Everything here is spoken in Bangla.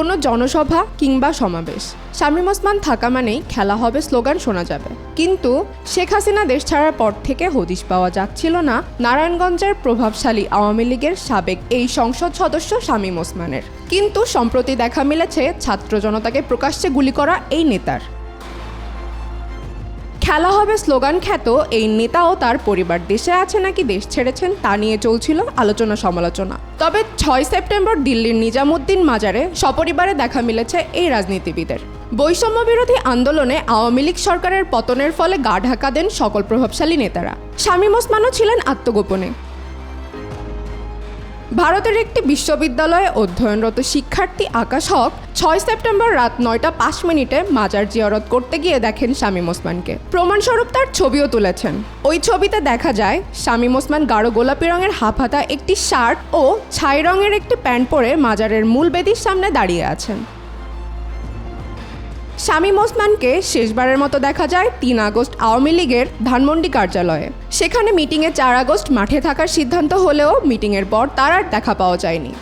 কোনো জনসভা কিংবা সমাবেশ। শামীম ওসমান থাকা মানেই খেলা হবে স্লোগান শোনা যাবে। কিন্তু শেখ হাসিনা দেশ ছাড়ার পর থেকে হদিশ পাওয়া যাচ্ছিল না নারায়ণগঞ্জের প্রভাবশালী আওয়ামী লীগের সাবেক এই সংসদ সদস্য শামীম ওসমানের। কিন্তু সম্প্রতি দেখা মিলেছে ছাত্র জনতাকে প্রকাশ্যে গুলি করা এই নেতার। খেলা হবে স্লোগান খ্যাত, এই নেতা ও তার পরিবার দেশে আছে নাকি দেশ ছেড়েছেন তা নিয়ে চলছিল আলোচনা সমালোচনা। তবে ছয় সেপ্টেম্বর দিল্লির নিজামুদ্দিন মাজারে সপরিবারে দেখা মিলেছে এই রাজনীতিবিদের। বৈষম্য বিরোধী আন্দোলনে আওয়ামী লীগ সরকারের পতনের ফলে গা ঢাকা দেন সকল প্রভাবশালী নেতারা। শামীম ওসমানও ছিলেন আত্মগোপনে। ভারতের একটি বিশ্ববিদ্যালয়ে অধ্যয়নরত শিক্ষার্থী আকাশ হক ছয় সেপ্টেম্বর রাত নয়টা পাঁচ মিনিটে মাজার জিয়ারত করতে গিয়ে দেখেন শামীম ওসমানকে। প্রমাণস্বরূপ তার ছবিও তুলেছেন। ওই ছবিতে দেখা যায়, শামীম ওসমান গাঢ় গোলাপি রঙের হাফাতা একটি শার্ট ও ছাই রঙের একটি প্যান্ট পরে মাজারের মূল বেদির সামনে দাঁড়িয়ে আছেন। শামীম ওসমানকে শেষবারের মতো দেখা যায় তিন আগস্ট আওয়ামী লীগের ধানমন্ডি কার্যালয়ে। সেখানে মিটিংয়ে চার আগস্ট মাঠে থাকার সিদ্ধান্ত হলেও মিটিংয়ের পর তার আর দেখা পাওয়া যায়নি।